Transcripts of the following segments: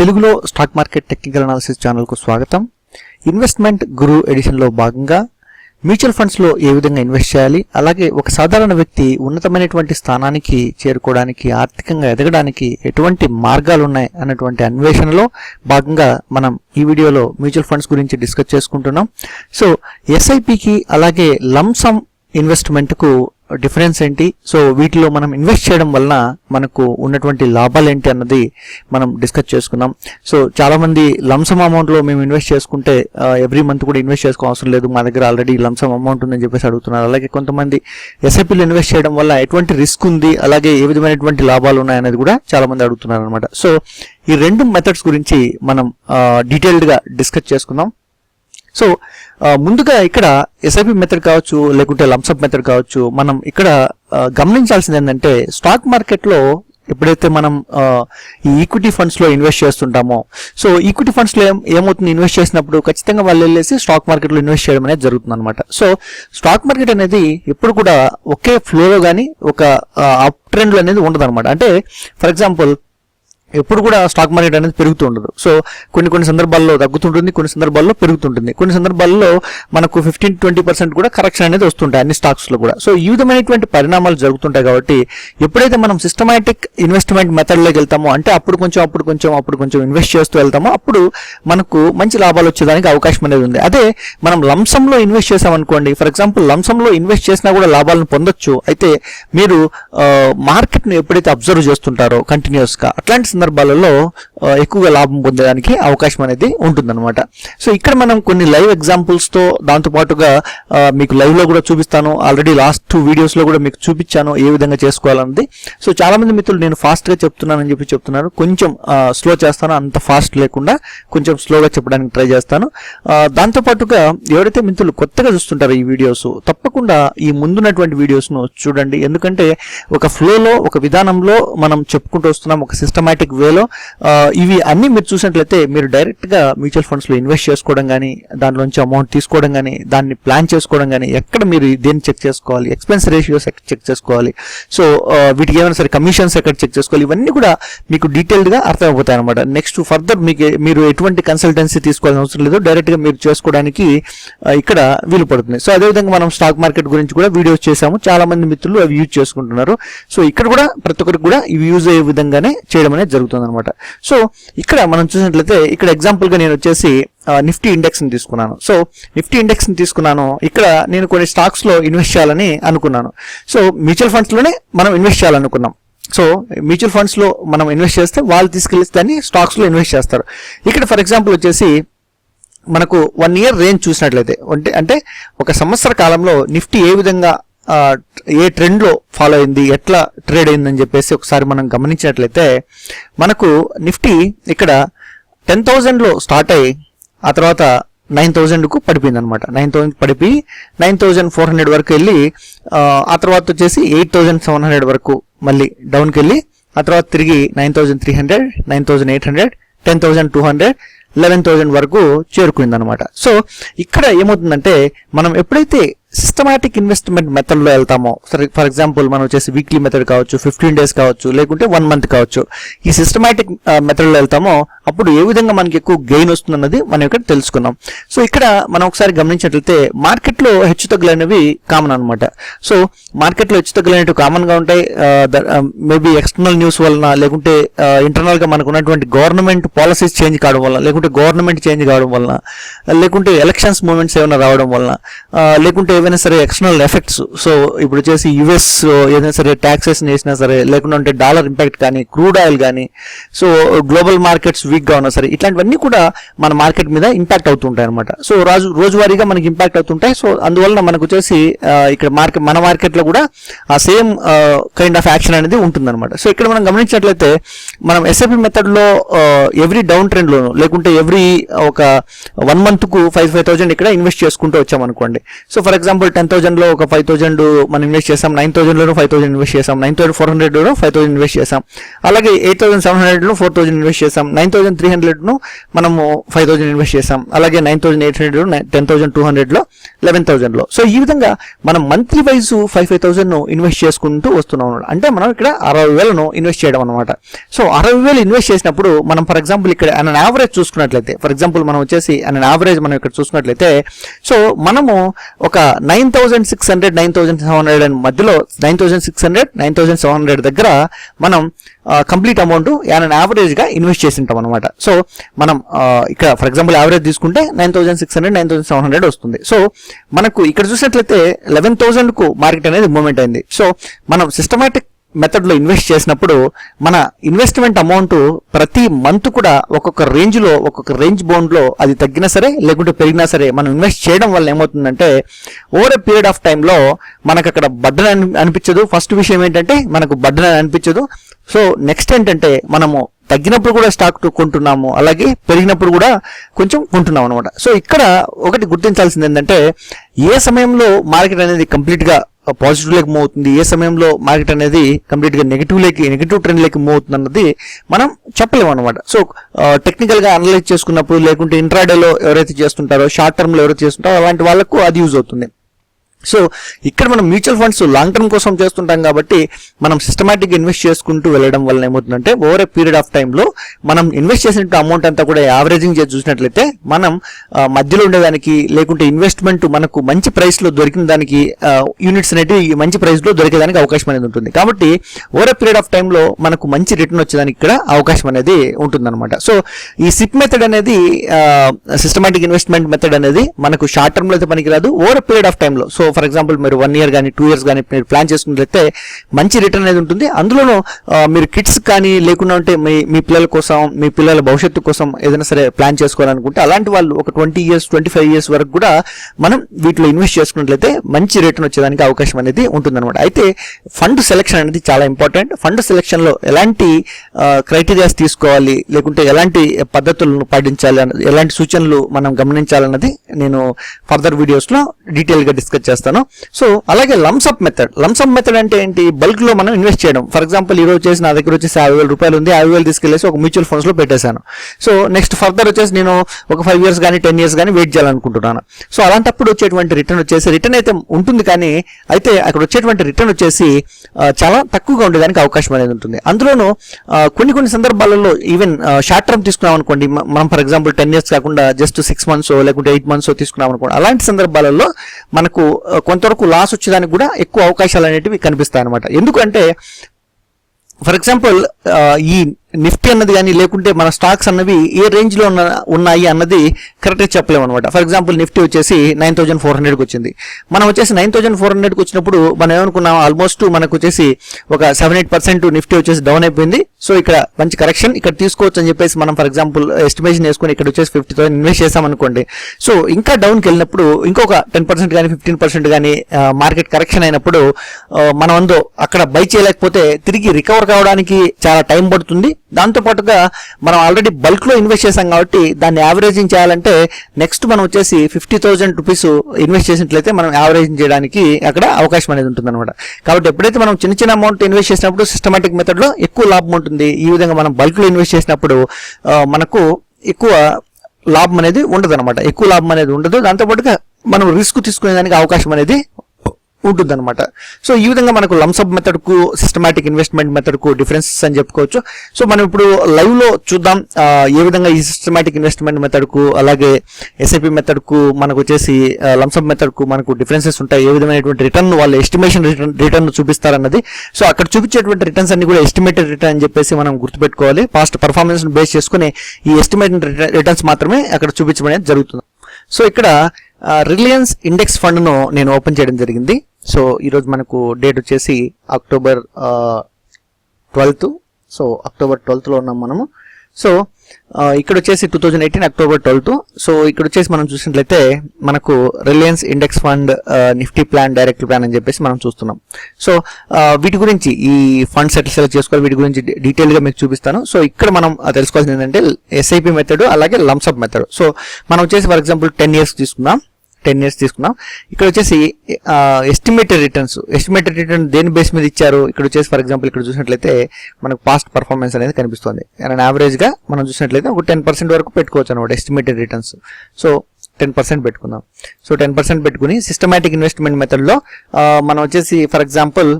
తెలుగులో stock market technical analysis ఛానల్కు స్వాగతం. ఇన్వెస్ట్మెంట్ గురు ఎడిషన్లో భాగంగా మ్యూచువల్ ఫండ్స్లో ఏ విధంగా ఇన్వెస్ట్ చేయాలి అలాగే ఒక సాధారణ వ్యక్తి ఉన్నతమైనటువంటి స్థానానికి చేరుకోవడానికి ఆర్థికంగా ఎదగడానికి ఎటువంటి మార్గాలు ఉన్నాయి అన్నటువంటి అన్వేషణలో భాగంగా మనం ఈ వీడియోలో మ్యూచువల్ ఫండ్స్ గురించి డిస్కస్ చేసుకుంటున్నాం. సో ఎస్ఐపికి అలాగే లంసమ్ ఇన్వెస్ట్మెంట్కు డిఫరెన్స్ ఏంటి? సో వీటిలో మనం ఇన్వెస్ట్ చేయడం వలన మనకు ఉన్నటువంటి లాభాలు ఏంటి అన్నది మనం డిస్కస్ చేసుకున్నాం. సో చాలామంది లంసమ్ అమౌంట్లో మేము ఇన్వెస్ట్ చేసుకుంటే ఎవ్రీ మంత్ కూడా ఇన్వెస్ట్ చేసుకో అవసరం లేదు. మా దగ్గర ఆల్రెడీ లంసమ్ అమౌంట్ ఉందని చెప్పేసి అడుగుతున్నారు. అలాగే కొంతమంది ఎస్ఐపిలో ఇన్వెస్ట్ చేయడం వల్ల ఎటువంటి రిస్క్ ఉంది అలాగే ఏ విధమైనటువంటి లాభాలు ఉన్నాయనేది కూడా చాలామంది అడుగుతున్నారు అనమాట సో ఈ రెండు మెథడ్స్ గురించి మనం డీటెయిల్డ్గా డిస్కస్ చేసుకుందాం. సో uh, ముందుగా ఇక్కడ ఎస్ఐపి మెథడ్ కావచ్చు లేకుంటే లంసప్ మెథడ్ కావచ్చు మనం ఇక్కడ uh, గమనించాల్సింది ఏంటంటే స్టాక్ మార్కెట్లో ఎప్పుడైతే మనం uh, ఈ ఈక్విటీ ఫండ్స్లో ఇన్వెస్ట్ చేస్తుంటామో సో ఈక్విటీ ఫండ్స్లో ఏం ఏమవుతుంది? ఇన్వెస్ట్ చేసినప్పుడు ఖచ్చితంగా వాళ్ళు వెళ్ళేసి స్టాక్ మార్కెట్లో ఇన్వెస్ట్ చేయడం అనేది జరుగుతుంది అనమాట సో స్టాక్ మార్కెట్ అనేది ఎప్పుడు కూడా ఒకే ఫ్లోలో కానీ ఒక అప్ ట్రెండ్ అనేది ఉండదు అనమాట అంటే ఫర్ ఎగ్జాంపుల్ ఎప్పుడు కూడా స్టాక్ మార్కెట్ అనేది పెరుగుతూ ఉండదు. సో కొన్ని కొన్ని సందర్భాల్లో తగ్గుతుంటుంది కొన్ని సందర్భాల్లో పెరుగుతుంటుంది. కొన్ని సందర్భాల్లో మనకు ఫిఫ్టీన్ ట్వంటీ పర్సెంట్ కూడా కరెక్షన్ అనేది వస్తుంటాయి అన్ని స్టాక్స్లో కూడా. సో ఈ విధమైనటువంటి పరిణామాలు జరుగుతుంటాయి కాబట్టి ఎప్పుడైతే మనం సిస్టమాటిక్ ఇన్వెస్ట్మెంట్ మెథడ్లోకి వెళ్తామో అంటే అప్పుడు కొంచెం అప్పుడు కొంచెం అప్పుడు కొంచెం ఇన్వెస్ట్ చేస్తూ వెళ్తామో అప్పుడు మనకు మంచి లాభాలు వచ్చేదానికి అవకాశం అనేది ఉంది. అదే మనం లంసంలో ఇన్వెస్ట్ చేసామనుకోండి ఫర్ ఎగ్జాంపుల్ లంసంలో ఇన్వెస్ట్ చేసినా కూడా లాభాలను పొందొచ్చు. అయితే మీరు మార్కెట్ను ఎప్పుడైతే అబ్జర్వ్ చేస్తుంటారో కంటిన్యూస్గా అట్లాంటి సందర్భాలలో ఎక్కువగా లాభం పొందడానికి అవకాశం అనేది ఉంటుందన్నమాట. సో ఇక్కడ మనం కొన్ని లైవ్ ఎగ్జాంపుల్స్తో దాంతోపాటుగా దాంతో పాటుగా మీకు లైవ్లో కూడా చూపిస్తాను. ఆల్రెడీ లాస్ట్ టూ వీడియోస్లో కూడా మీకు చూపించాను ఏ విధంగా చేసుకోవాలన్నది. సో చాలా మంది మిత్రులు నేను ఫాస్ట్గా చెప్తున్నానని చెప్పి చెప్తున్నారు. కొంచెం స్లో చేస్తాను అంత ఫాస్ట్ లేకుండా కొంచెం స్లోగా చెప్పడానికి ట్రై చేస్తాను. దాంతోపాటుగా ఎవరైతే మిత్రులు కొత్తగా చూస్తుంటారో ఈ వీడియోస్ తప్పకుండా ఈ ముందున్నటువంటి వీడియోస్ను చూడండి. ఎందుకంటే ఒక ఫ్లోలో ఒక విధానంలో మనం చెప్పుకుంటూ వస్తున్నాం ఒక సిస్టమాటిక్ వేలో ఇవి అన్ని మీరు చూసినట్లయితే మీరు డైరెక్ట్గా మ్యూచువల్ ఫండ్స్లో ఇన్వెస్ట్ చేసుకోవడం కానీ దానిలోంచి అమౌంట్ తీసుకోవడం కానీ దాన్ని ప్లాన్ చేసుకోవడం కానీ ఎక్కడ మీరు దేన్ని చెక్ చేసుకోవాలి ఎక్స్పెన్స్ రేషియోస్ ఎక్కడ చెక్ చేసుకోవాలి సో వీటికి ఏమైనా సరే కమిషన్స్ ఎక్కడ చెక్ చేసుకోవాలి ఇవన్నీ కూడా మీకు డీటెయిల్డ్గా అర్థమైపోతాయి అనమాట నెక్స్ట్ ఫర్దర్ మీకు మీరు ఎటువంటి కన్సల్టెన్సీ తీసుకోవాల్సిన అవసరం లేదు డైరెక్ట్గా మీరు చేసుకోవడానికి ఇక్కడ వీలు పడుతుంది. సో అదేవిధంగా మనం స్టాక్ మార్కెట్ గురించి కూడా వీడియోస్ చేసాము చాలా మంది మిత్రులు అవి యూజ్ చేసుకుంటున్నారు. సో ఇక్కడ కూడా ప్రతి ఒక్కరికి కూడా ఇవి యూజ్ అయ్యే విధంగానే చేయడం అనేది జరుగుతుంది అనమాట సో ఇక్కడ మనం చూసినట్లయితే ఇక్కడ ఎగ్జాంపుల్గా నేను వచ్చేసి నిఫ్టీ ఇండెక్స్ని తీసుకున్నాను. సో నిఫ్టీ ఇండెక్స్ని తీసుకున్నాను. ఇక్కడ నేను కొన్ని స్టాక్స్లో ఇన్వెస్ట్ చేయాలని అనుకున్నాను. సో మ్యూచువల్ ఫండ్స్లోనే మనం ఇన్వెస్ట్ చేయాలనుకున్నాం. సో మ్యూచువల్ ఫండ్స్లో మనం ఇన్వెస్ట్ చేస్తే వాళ్ళు తీసుకెళ్ళి దాన్ని స్టాక్స్లో ఇన్వెస్ట్ చేస్తారు. ఇక్కడ ఫర్ ఎగ్జాంపుల్ వచ్చేసి మనకు వన్ ఇయర్ రేంజ్ చూసినట్లయితే అంటే అంటే ఒక సంవత్సర కాలంలో నిఫ్టీ ఏ విధంగా ఏ ట్రెండ్లో ఫాలో అయింది ఎట్లా ట్రేడ్ అయిందని చెప్పేసి ఒకసారి మనం గమనించినట్లయితే మనకు నిఫ్టీ ఇక్కడ టెన్ థౌజండ్లో స్టార్ట్ అయ్యి ఆ తర్వాత నైన్ థౌజండ్కు పడిపోయింది అనమాట నైన్ థౌజండ్ పడిపోయి నైన్ థౌజండ్ ఫోర్ హండ్రెడ్ వరకు వెళ్ళి ఆ, ఆ తర్వాత వచ్చేసి ఎయిట్ థౌజండ్ సెవెన్ హండ్రెడ్ వరకు మళ్ళీ డౌన్కి వెళ్ళి ఆ తర్వాత తిరిగి nine thousand three hundred nine thousand eight hundred ten thousand two hundred eleven thousand వరకు చేరుకుంది అనమాట సో ఇక్కడ ఏమవుతుందంటే మనం ఎప్పుడైతే సిస్టమాటిక్ ఇన్వెస్ట్మెంట్ మెథడ్లో వెళ్తామో. ఫర్ ఫర్ ఎగ్జాంపుల్ మనం వచ్చేసి వీక్లీ మెథడ్ కావచ్చు ఫిఫ్టీన్ డేస్ కావచ్చు లేకుంటే వన్ మంత్ కావచ్చు. ఈ సిస్టమాటిక్ మెథడ్ uh, లో వెళ్తామో. అప్పుడు ఏ విధంగా మనకి ఎక్కువ గెయిన్ వస్తుందన్నది మనం ఇక్కడ తెలుసుకున్నాం. సో ఇక్కడ మనం ఒకసారి గమనించినట్లయితే మార్కెట్లో హెచ్చు తగ్గులు అనేవి కామన్ అనమాట సో మార్కెట్లో హెచ్చు తగ్గులు అనేవి కామన్గా ఉంటాయి మేబీ ఎక్స్టర్నల్ న్యూస్ వలన లేకుంటే ఇంటర్నల్గా మనకు ఉన్నటువంటి గవర్నమెంట్ పాలసీస్ చేంజ్ కావడం వల్ల లేకుంటే గవర్నమెంట్ చేంజ్ కావడం వలన లేకుంటే ఎలక్షన్స్ మూమెంట్స్ ఏమైనా రావడం వలన లేకుంటే ఏవైనా సరే ఎక్స్టర్నల్ ఎఫెక్ట్స్ సో ఇప్పుడు వచ్చేసి యుఎస్ ఏదైనా సరే ట్యాక్సెస్ వేసినా సరే లేకుంటే డాలర్ ఇంపాక్ట్ కానీ క్రూడ్ ఆయిల్ కానీ సో గ్లోబల్ మార్కెట్స్ వీక్గా ఉన్నా సరే ఇట్లాంటివన్నీ కూడా మన మార్కెట్ మీద ఇంపాక్ట్ అవుతుంటాయి అనమాట సో రోజు రోజువారీగా మనకి ఇంపాక్ట్ అవుతుంటాయి. సో అందువలన మనకు వచ్చేసి ఇక్కడ మార్కెట్ మన మార్కెట్లో కూడా ఆ సేమ్ కైండ్ ఆఫ్ యాక్షన్ అనేది ఉంటుందన్నమాట. సో ఇక్కడ మనం గమనించినట్లయితే మనం ఎస్ఐపి మెథడ్లో ఎవ్రీ డౌన్ ట్రెండ్లోను లేకుంటే ఎవ్రీ ఒక వన్ మంత్కు ఫైవ్ ఫైవ్ థౌజండ్ ఇక్కడ ఇన్వెస్ట్ చేసుకుంటూ వచ్చామనుకోండి సో ఫర్ ఎగ్జాంపుల్ టెన్ థౌజండ్లో ఒక ఫైవ్ థౌజండ్ మనం ఇన్వెస్ట్ చేసాం నైన్ థౌజండ్లో ఫైవ్ థౌసండ్ ఇన్వెస్ట్ చేసాం నైన్ థౌసండ్ ఫోర్ హండ్రెడ్లో ఫైవ్ థౌసండ్ ఇన్వెస్ట్ చేసాం. అలాగే ఎయిట్ థౌసండ్ సెవెన్ హండ్రెడ్లో ఫోర్ థౌసండ్ ఇన్వెస్ట్ చేసాం నైన్ థౌసండ్ త్రీ హండ్రెడ్ను మనము ఫైవ్ థౌసండ్ ఇన్వెస్ట్ చేసాం అలాగే nine thousand eight hundred ten thousand two హండ్రెడ్లో లెవెన్ థౌజండ్లో సో ఈ విధంగా మనం monthly wise five five thousand invest చేసుకుంటూ వస్తున్నాం అంటే మనం ఇక్కడ అరవై వేలను ఇన్వెస్ట్ చేయడం అనమాట సో అరవై వేలు ఇన్వెస్ట్ చేసినప్పుడు మనం ఫర్ ఎగ్జాంపుల్ ఇక్కడ అన్ యావరేజ్ చూసుకున్నట్లయితే ఫర్ ఎగ్జాంపుల్ మనం వచ్చేసి అన్ యావరేజ్ మనం ఇక్కడ చూసుకున్నట్లయితే సో మనము ఒక nine thousand six hundred nine thousand seven hundred మధ్యలో nine thousand six hundred nine thousand seven hundred దగ్గర మనం కంప్లీట్ అమౌంట్ యాన్ యావరేజ్గా ఇన్వెస్ట్ చేసి ఉంటాం అనమాట సో మనం ఇక్కడ ఫర్ ఎగ్జాంపుల్ యావరేజ్ తీసుకుంటే nine thousand six hundred nine thousand seven hundred వస్తుంది. సో మనకు ఇక్కడ చూసినట్లయితే లెవెన్ థౌసండ్కు మార్కెట్ అనేది మూవ్మెంట్ అయింది. సో మనం సిస్టమేటిక్ మెథడ్లో ఇన్వెస్ట్ చేసినప్పుడు మన ఇన్వెస్ట్మెంట్ అమౌంట్ ప్రతి మంత్ కూడా ఒక్కొక్క రేంజ్లో ఒక్కొక్క రేంజ్ బౌండ్లో అది తగ్గినా సరే లేకుంటే పెరిగినా సరే మనం ఇన్వెస్ట్ చేయడం వల్ల ఏమవుతుందంటే ఓవర్ ఎ పీరియడ్ ఆఫ్ టైంలో మనకు అక్కడ బడ్డన్ అని అనిపించదు. ఫస్ట్ విషయం ఏంటంటే మనకు బడ్డన్ అనిపించదు. సో నెక్స్ట్ ఏంటంటే మనము తగ్గినప్పుడు కూడా స్టాక్ కొంటున్నాము. అలాగే పెరిగినప్పుడు కూడా కొంచెం కొంటున్నాం అనమాట సో ఇక్కడ ఒకటి గుర్తించాల్సింది ఏంటంటే ఏ సమయంలో మార్కెట్ అనేది కంప్లీట్గా పాజిటివ్ లెక్ మూవ్ అవుతుంది. ఏ సమయంలో మార్కెట్ అనేది కంప్లీట్గా నెగిటివ్ లేకి నెగిటివ్ ట్రెండ్ లెక్ మూవ్ అవుతుంది అన్నది మనం చెప్పలేము అనమాట సో టెక్నికల్గా అనలైజ్ చేసుకున్నప్పుడు లేకుంటే ఇంట్రాడేలో ఎవరైతే చేస్తుంటారో షార్ట్ టర్మ్లో ఎవరైతే చేస్తుంటారో అలాంటి వాళ్ళకు అది యూజ్ అవుతుంది. సో ఇక్కడ మనం మ్యూచువల్ ఫండ్స్ లాంగ్ టర్మ్ కోసం చేస్తుంటాం కాబట్టి మనం సిస్టమేటిక్ ఇన్వెస్ట్ చేసుకుంటూ వెళ్ళడం వల్ల ఏమవుతుందంటే ఓవర్ ఎ పీరియడ్ ఆఫ్ టైంలో మనం ఇన్వెస్ట్ చేసిన అమౌంట్ అంతా కూడా యావరేజింగ్ చేసి చూసినట్లయితే మనం మధ్యలో ఉండేదానికి లేకుంటే ఇన్వెస్ట్మెంట్ మనకు మంచి ప్రైస్లో దొరికిన దానికి యూనిట్స్ అనేటివి మంచి ప్రైస్లో దొరికేదానికి అవకాశం అనేది ఉంటుంది. కాబట్టి ఓవర్ ఎ పీరియడ్ ఆఫ్ టైంలో మనకు మంచి రిటర్న్ వచ్చేదానికి ఇక్కడ అవకాశం అనేది ఉంటుందన్నమాట. సో ఈ సిప్ మెథడ్ అనేది సిస్టమేటిక్ ఇన్వెస్ట్మెంట్ మెథడ్ అనేది మనకు షార్ట్ టర్మ్లో అయితే పనికిరాదు ఓవర్ పీరియడ్ ఆఫ్ టైంలో సో ఫర్ ఎగ్జాంపుల్ మీరు వన్ ఇయర్ కానీ టూ ఇయర్స్ కానీ మీరు ప్లాన్ చేసుకున్నట్లయితే మంచి రిటర్న్ అనేది ఉంటుంది. అందులోనూ మీరు కిడ్స్ కానీ లేకుండా ఉంటే మీ మీ పిల్లల కోసం మీ పిల్లల భవిష్యత్తు కోసం ఏదైనా సరే ప్లాన్ చేసుకోవాలనుకుంటే అలాంటి వాళ్ళు ఒక twenty years twenty five years వరకు కూడా మనం వీటిలో ఇన్వెస్ట్ చేసుకున్నట్లయితే మంచి రిటర్న్ వచ్చేదానికి అవకాశం అనేది ఉంటుందన్నమాట. అయితే ఫండ్ సెలెక్షన్ అనేది చాలా ఇంపార్టెంట్ ఫండ్ సెలెక్షన్లో ఎలాంటి క్రైటీరియాస్ తీసుకోవాలి లేకుంటే ఎలాంటి పద్ధతులను పాటించాలి అన్నది ఎలాంటి సూచనలు మనం గమనించాలన్నది నేను ఫర్దర్ వీడియోస్లో డీటెయిల్గా డిస్కస్ చేస్తాను. చేస్తాను. సో అలాగే లంసప్ మెథడ్ లంసప్ మెథడ్ అంటే ఏంటి? బల్క్లో మనం ఇన్వెస్ట్ చేయడం. ఫర్ ఎగ్జాంపుల్ ఈ రోజు చేసి నా దగ్గర వచ్చేసి యాభై వేల రూపాయలు ఉంది. యాభై వేలు తీసుకెళ్ళేసి ఒక మ్యూచువల్ ఫండ్స్లో పెట్టేశాను. సో నెక్స్ట్ ఫర్దర్ వచ్చేసి నేను ఒక ఫైవ్ ఇయర్స్ కానీ టెన్ ఇయర్స్ కానీ వెయిట్ చేయాలనుకుంటున్నాను. సో అలాంటప్పుడు వచ్చేటువంటి రిటర్న్ వచ్చేసి రిటర్న్ అయితే ఉంటుంది కానీ అయితే అక్కడ వచ్చేటువంటి రిటర్న్ వచ్చేసి చాలా తక్కువగా ఉండేదానికి అవకాశం అనేది ఉంటుంది. అందులోనూ కొన్ని కొన్ని సందర్భాలలో ఈవెన్ షార్ట్ టర్మ్ తీసుకున్నాం అనుకోండి. మనం ఫర్ ఎగ్జాంపుల్ టెన్ ఇయర్స్ కాకుండా జస్ట్ సిక్స్ మంత్స్ లేకుంటే ఎయిట్ మంత్స్ తీసుకున్నాం అనుకోండి. అలాంటి సందర్భాలలో మనకు కొంతవరకు లాస్ వచ్చేదానికి కూడా ఎక్కువ అవకాశాలు అనేటివి కనిపిస్తాయి అనమాట ఎందుకంటే ఫర్ ఎగ్జాంపుల్ ఈ నిఫ్టీ అన్నది కానీ లేకుంటే మన స్టాక్స్ అన్నవి ఏ రేంజ్లో ఉన్న ఉన్నాయి అన్నది కరెక్ట్గా చెప్పలేము అనమాట ఫర్ ఎగ్జాంపుల్ నిఫ్టీ వచ్చేసి నైన్ థౌజండ్ ఫోర్ హండ్రెడ్కి వచ్చింది. మనం వచ్చేసి నైన్ థౌజండ్ ఫోర్ హండ్రెడ్కి వచ్చినప్పుడు మనం ఏమనుకున్నాం ఆల్మోస్ట్ మనకు వచ్చేసి ఒక సెవెన్ ఎయిట్ పర్సెంట్ నిఫ్టీ వచ్చేసి డౌన్ అయిపోయింది. సో ఇక్కడ మంచి కరెక్షన్ ఇక్కడ తీసుకోవచ్చు అని చెప్పేసి మనం ఫర్ ఎగ్జాంపుల్ ఎస్టిమేషన్ వేసుకొని ఇక్కడ వచ్చేసి ఫిఫ్టీ థౌసండ్ ఇన్వెస్ట్ చేసాం అనుకోండి సో ఇంకా డౌన్కి వెళ్ళినప్పుడు ఇంకొక టెన్ పర్సెంట్ కానీ ఫిఫ్టీన్ పర్సెంట్ కానీ మార్కెట్ కరెక్షన్ అయినప్పుడు మనం అందో అక్కడ బై చేయలేకపోతే తిరిగి రికవర్ కావడానికి చాలా టైం పడుతుంది. దాంతో పాటుగా మనం ఆల్రెడీ బల్క్లో ఇన్వెస్ట్ చేసాం కాబట్టి దాన్ని యావరేజింగ్ చేయాలంటే నెక్స్ట్ మనం వచ్చేసి ఫిఫ్టీ థౌసండ్ రూపీస్ ఇన్వెస్ట్ చేసినట్లయితే మనం యావరేజింగ్ చేయడానికి అక్కడ అవకాశం అనేది ఉంటుంది అనమాట కాబట్టి ఎప్పుడైతే మనం చిన్న చిన్న అమౌంట్ ఇన్వెస్ట్ చేసినప్పుడు సిస్టమేటిక్ మెథడ్లో ఎక్కువ లాభం ఉంటుంది. ఈ విధంగా మనం బల్క్లో ఇన్వెస్ట్ చేసినప్పుడు మనకు ఎక్కువ లాభం అనేది ఉండదు అనమాట ఎక్కువ లాభం అనేది ఉండదు. దాంతో పాటుగా మనం రిస్క్ తీసుకునేదానికి అవకాశం అనేది ఉంటుంది అనమాట సో ఈ విధంగా మనకు లంసబ్ మెథడ్కు సిస్టమాటిక్ ఇన్వెస్ట్మెంట్ మెథడ్కు డిఫరెన్సెస్ అని చెప్పుకోవచ్చు. సో మనం ఇప్పుడు లైవ్లో చూద్దాం. ఏ విధంగా ఈ సిస్టమాటిక్ ఇన్వెస్ట్మెంట్ మెథడ్కు అలాగే ఎస్ఐపి మెథడ్కు మనకు వచ్చేసి లంసబ్ మెథడ్కు మనకు డిఫరెన్సెస్ ఉంటాయి. ఏ విధమైనటువంటి రిటర్న్ వాళ్ళు ఎస్టిమేషన్ రిటర్న్ రిటర్న్ చూపిస్తారన్నది. సో అక్కడ చూపించేటువంటి రిటర్న్స్ అన్ని కూడా ఎస్టిమేటెడ్ రిటర్న్ అని చెప్పేసి మనం గుర్తుపెట్టుకోవాలి. పాస్ట్ పర్ఫార్మెన్స్ బేస్ చేసుకుని ఈ ఎస్టిమేటెడ్ రిటర్న్స్ మాత్రమే అక్కడ చూపించడం జరుగుతుంది. సో ఇక్కడ రిలయన్స్ ఇండెక్స్ ఫండ్ను నేను ఓపెన్ చేయడం జరిగింది. సో ఈరోజు మనకు డేట్ వచ్చేసి అక్టోబర్ ట్వెల్త్ సో అక్టోబర్ ట్వెల్త్లో ఉన్నాం మనము. సో ఇక్కడ వచ్చేసి two thousand eighteen October twelfth so ఇక్కడ వచ్చేసి మనం చూసినట్లయితే మనకు Reliance index fund Nifty plan direct plan అని చెప్పేసి మనం చూస్తున్నాం. సో వీటి గురించి ఈ ఫండ్స్ ఎట్లా సెలెక్ట్ చేసుకోవాలి వీటి గురించి డీటెయిల్గా మీకు చూపిస్తాను. సో ఇక్కడ మనం తెలుసుకోవాల్సింది ఏంటంటే ఎస్ఐపి మెథడ్ అలాగే లంసప్ మెథడ్ సో మనం వచ్చేసి ఫర్ ఎగ్జాంపుల్ టెన్ ఇయర్స్ తీసుకున్నాం టెన్ ఇయర్స్ తీసుకున్నాం. ఇక్కడ వచ్చేసి ఎస్టిమేటెడ్ రిటర్న్స్ ఎస్టిమేటెడ్ రిటర్న్ దేని బేస్ మీద ఇచ్చారు? ఇక్కడ వచ్చేసి ఫర్ ఎగ్జాంపుల్ ఇక్కడ చూసినట్లయితే మనకు పాస్ట్ పర్ఫార్మెన్స్ అనేది కనిపిస్తుంది. అండ్ యావరేజ్గా మనం చూసినట్లయితే ఒక టెన్ పర్సెంట్ వరకు పెట్టుకోవచ్చు అనమాట estimated returns so ten percent పెట్టుకుందాం. సో టెన్ పర్సెంట్ పెట్టుకుని సిస్టమేటిక్ ఇన్వెస్ట్మెంట్ మెథడ్లో మనం వచ్చేసి ఫర్ ఎగ్జాంపుల్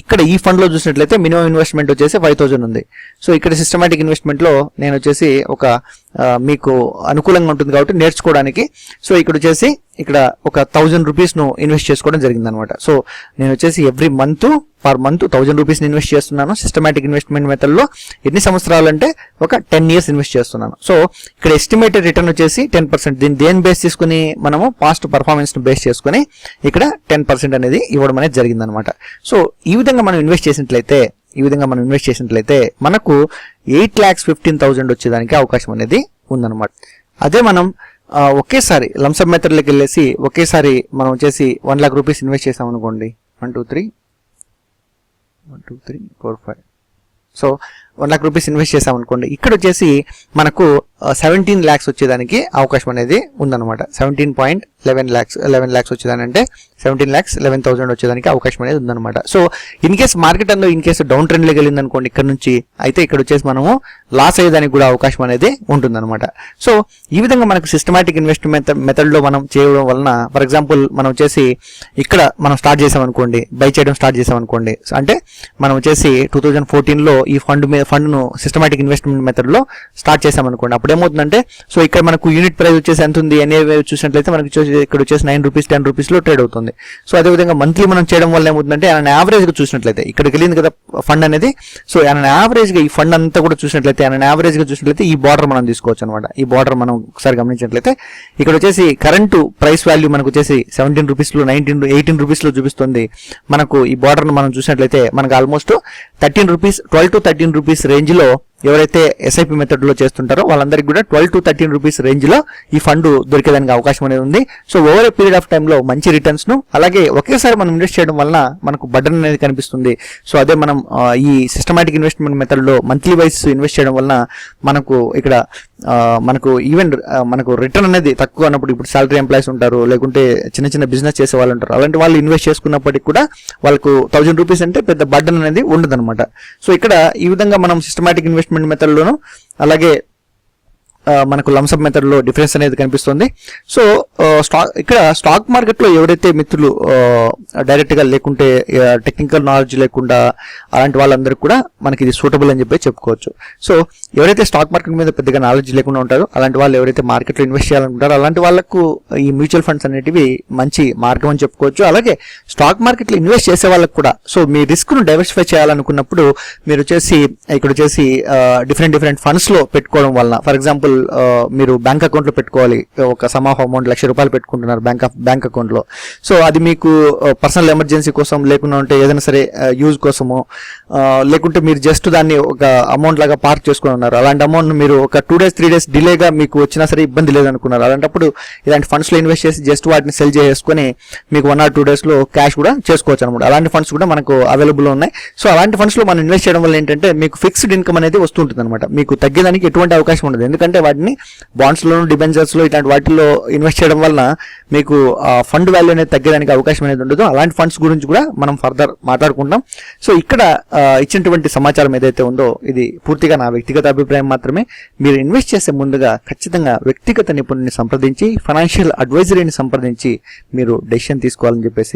ఇక్కడ ఈ ఫండ్లో చూసినట్లయితే మినిమం ఇన్వెస్ట్మెంట్ వచ్చేసి ఫైవ్ థౌజండ్ ఉంది. సో ఇక్కడ సిస్టమేటిక్ ఇన్వెస్ట్మెంట్లో నేను వచ్చేసి ఒక మీకు అనుకూలంగా ఉంటుంది కాబట్టి నేర్చుకోవడానికి. సో ఇక్కడ వచ్చేసి ఇక్కడ ఒక థౌజండ్ రూపీస్ను ఇన్వెస్ట్ చేసుకోవడం జరిగిందనమాట. సో నేను వచ్చేసి every month per month thousand రూపీస్ని invest చేస్తున్నాను. సిస్టమేటిక్ ఇన్వెస్ట్మెంట్ మెథడ్లో ఎన్ని సంవత్సరాలు అంటే ఒక టెన్ ఇయర్స్ ఇన్వెస్ట్ చేస్తున్నాను. సో ఇక్కడ ఎస్టిమేటెడ్ రిటర్న్ వచ్చేసి టెన్ పర్సెంట్ దీన్ని దేని బేస్ చేసుకుని మనము పాస్ట్ పర్ఫార్మెన్స్ని బేస్ చేసుకుని ఇక్కడ టెన్ పర్సెంట్ అనేది ఇవ్వడం అనేది జరిగిందనమాట. సో ఈ విధంగా మనం ఇన్వెస్ట్ చేసినట్లయితే ఈ విధంగా మనం ఇన్వెస్ట్ చేసినట్లయితే మనకు ఎయిట్ ల్యాక్స్ ఫిఫ్టీన్ థౌసండ్ వచ్చేదానికి అవకాశం అనేది ఉందన్నమాట అదే మనం ఒకేసారి లంసమ్ మెథడ్లోకి వెళ్ళేసి ఒకేసారి మనం వచ్చేసి వన్ లాక్ రూపీస్ ఇన్వెస్ట్ చేసాం అనుకోండి one two three one two three four five so one lakh rupees invest చేసామనుకోండి ఇక్కడ వచ్చేసి మనకు సెవెంటీన్ ల్యాక్స్ వచ్చేదానికి అవకాశం అనేది ఉందన్నమాట. Seventeen point eleven lakhs eleven lakhs వచ్చేదాని అంటే సెవెంటీన్ ల్యాక్స్ లెవెన్ థౌసండ్ వచ్చేదానికి అవకాశం అనేది ఉందన్నమాట. సో ఇన్ కేస్ మార్కెట్ అందులో ఇన్ కేసు డౌన్ ట్రెండ్లోకి వెళ్ళింది అనుకోండి ఇక్కడ నుంచి అయితే ఇక్కడ వచ్చేసి మనము లాస్ అయ్యేదానికి కూడా అవకాశం అనేది ఉంటుందన్నమాట. సో ఈ విధంగా మనకు సిస్టమాటిక్ ఇన్వెస్ట్మెంట్ మెథడ్లో మనం చేయడం వలన ఫర్ ఎగ్జాంపుల్ మనం వచ్చేసి ఇక్కడ మనం స్టార్ట్ చేసామనుకోండి బై చేయడం స్టార్ట్ చేసామనుకోండి అంటే మనం వచ్చేసి టూ థౌజండ్ ఫోర్టీన్లో ఈ ఫండ్ మీద ఫండ్ను సిస్టమాటిక్ ఇన్వెస్ట్మెంట్ మెథడ్లో స్టార్ట్ చేసామనుకోండి అప్పుడు ఇప్పుడు ఏమవుతుందంటే సో ఇక్కడ మనకు యూనిట్ ప్రైస్ వచ్చేసి ఎంత ఉంది అనేది చూసినట్లయితే మనకి ఇక్కడ వచ్చేసి నైన్ రూపీస్ టెన్ రూపీస్లో ట్రేడ్ అవుతుంది. సో అదేవిధంగా మంత్లీ మనం చేయడం వల్ల ఏమవుతుందంటే ఆయన యావరేజ్గా చూసినట్లయితే ఇక్కడికి వెళ్ళింది కదా ఫండ్ అనేది సో ఆయన యావరేజ్గా ఈ ఫండ్ అంతా కూడా చూసినట్లయితే ఆయన యావరేజ్గా చూసినట్లయితే ఈ బార్డర్ మనం తీసుకోవచ్చు అనమాట ఈ బార్డర్ మనం ఒకసారి గమనించినట్లయితే ఇక్కడ వచ్చేసి కరెంటు ప్రైస్ వాల్యూ మనకు వచ్చేసి సెవెంటీన్ రూపీస్లో నైన్టీన్ ఎయిటీన్ రూపీస్లో చూపిస్తుంది. మనకు ఈ బార్డర్ను మనం చూసినట్లయితే మనకు almost thirteen rupees twelve to thirteen rupees రేంజ్లో ఎవరైతే ఎస్ఐపి మెథడ్లో చేస్తుంటారో వాళ్ళందరికీ కూడా ట్వెల్వ్ టు థర్టీన్ రూపీస్ రేంజ్లో ఈ ఫండ్ దొరికేదానికి అవకాశం అనేది ఉంది. So over a period of టైంలో మంచి రిటర్న్స్ను అలాగే ఒకేసారి మనం ఇన్వెస్ట్ చేయడం వలన మనకు బటన్ అనేది కనిపిస్తుంది. సో అదే మనం ఈ సిస్టమాటిక్ ఇన్వెస్ట్మెంట్ మెథడ్లో మంత్లీ వైస్ ఇన్వెస్ట్ చేయడం వలన మనకు ఇక్కడ మనకు ఈవెన్ మనకు రిటర్న్ అనేది తక్కువ అన్నప్పుడు ఇప్పుడు సాలరీ ఎంప్లాయీస్ ఉంటారు లేకుంటే చిన్న చిన్న బిజినెస్ చేసే వాళ్ళు ఉంటారు. అలాంటి వాళ్ళు ఇన్వెస్ట్ చేసుకున్నప్పటికీ కూడా వాళ్ళకు థౌజండ్ రూపీస్ అంటే పెద్ద బర్డన్ అనేది ఉండదు సో ఇక్కడ ఈ విధంగా మనం సిస్టమాటిక్ ఇన్వెస్ట్ ఇన్వెస్ట్మెంట్ మెథడ్లోను అలాగే మనకు లంసప్ మెథడ్లో డిఫరెన్స్ అనేది కనిపిస్తుంది. సో స్టాక్ ఇక్కడ స్టాక్ మార్కెట్లో ఎవరైతే మిత్రులు డైరెక్ట్గా లేకుంటే టెక్నికల్ నాలెడ్జ్ లేకుండా అలాంటి వాళ్ళందరికీ కూడా మనకి ఇది సూటబుల్ అని చెప్పి చెప్పుకోవచ్చు. సో ఎవరైతే స్టాక్ మార్కెట్ మీద పెద్దగా నాలెడ్జ్ లేకుండా ఉంటారో అలాంటి వాళ్ళు ఎవరైతే మార్కెట్లో ఇన్వెస్ట్ చేయాలనుకుంటారో అలాంటి వాళ్ళకు ఈ మ్యూచువల్ ఫండ్స్ అనేటివి మంచి మార్గం అని చెప్పుకోవచ్చు. అలాగే స్టాక్ మార్కెట్లో ఇన్వెస్ట్ చేసే వాళ్ళకి కూడా సో మీ రిస్క్ను డైవర్సిఫై చేయాలనుకున్నప్పుడు మీరు వచ్చేసి ఇక్కడ వచ్చేసి డిఫరెంట్ డిఫరెంట్ ఫండ్స్లో పెట్టుకోవడం వలన ఫర్ ఎగ్జాంపుల్ Uh, మీరు బ్యాంక్ అకౌంట్లో పెట్టుకోవాలి. Uh, ఒక సమాహ అమౌంట్ లక్ష రూపాయలు పెట్టుకుంటున్నారు బ్యాంక్ ఆఫ్ బ్యాంక్ అకౌంట్లో సో అది మీకు uh, పర్సనల్ ఎమర్జెన్సీ కోసం లేకుండా ఉంటే ఏదైనా సరే యూజ్ కోసము లేకుంటే మీరు జస్ట్ దాన్ని ఒక అమౌంట్ లాగా పార్క్ చేసుకుని ఉన్నారు. అలాంటి అమౌంట్ మీరు ఒక టూ డేస్ త్రీ డేస్ డిలేగా మీకు వచ్చినా సరే ఇబ్బంది లేదనుకున్నారు. అలాంటప్పుడు ఇలాంటి ఫండ్స్లో ఇన్వెస్ట్ చేసి జస్ట్ వాటిని సెల్ చేసుకొని మీకు వన్ ఆర్ టూ డేస్లో క్యాష్ కూడా చేసుకోవచ్చు అనమాట అలాంటి ఫండ్స్ కూడా మనకు అవైలబుల్ ఉన్నాయి. సో అలాంటి ఫండ్స్లో మనం ఇన్వెస్ట్ చేయడం వల్ల ఏంటంటే మీకు ఫిక్స్డ్ ఇన్కమ్ అనేది వస్తుంటుంది అనమాట మీకు తగ్గేదానికి ఎటువంటి అవకాశం ఉండదు. ఎందుకంటే వాటిని బాండ్స్లోను డిబెంచర్స్లో ఇట్లాంటి వాటిల్లో ఇన్వెస్ట్ చేయడం వలన మీకు ఫండ్ వాల్యూ అనేది తగ్గడానికి అవకాశం అనేది ఉండదు. అలాంటి ఫండ్స్ గురించి కూడా మనం ఫర్దర్ మాట్లాడుకుంటాం. సో ఇక్కడ ఇచ్చినటువంటి సమాచారం ఏదైతే ఉందో ఇది పూర్తిగా నా వ్యక్తిగత అభిప్రాయం మాత్రమే. మీరు ఇన్వెస్ట్ చేసే ముందుగా ఖచ్చితంగా వ్యక్తిగత నిపుణుని సంప్రదించి ఫైనాన్షియల్ అడ్వైజరీని సంప్రదించి మీరు డెసిషన్ తీసుకోవాలని చెప్పేసి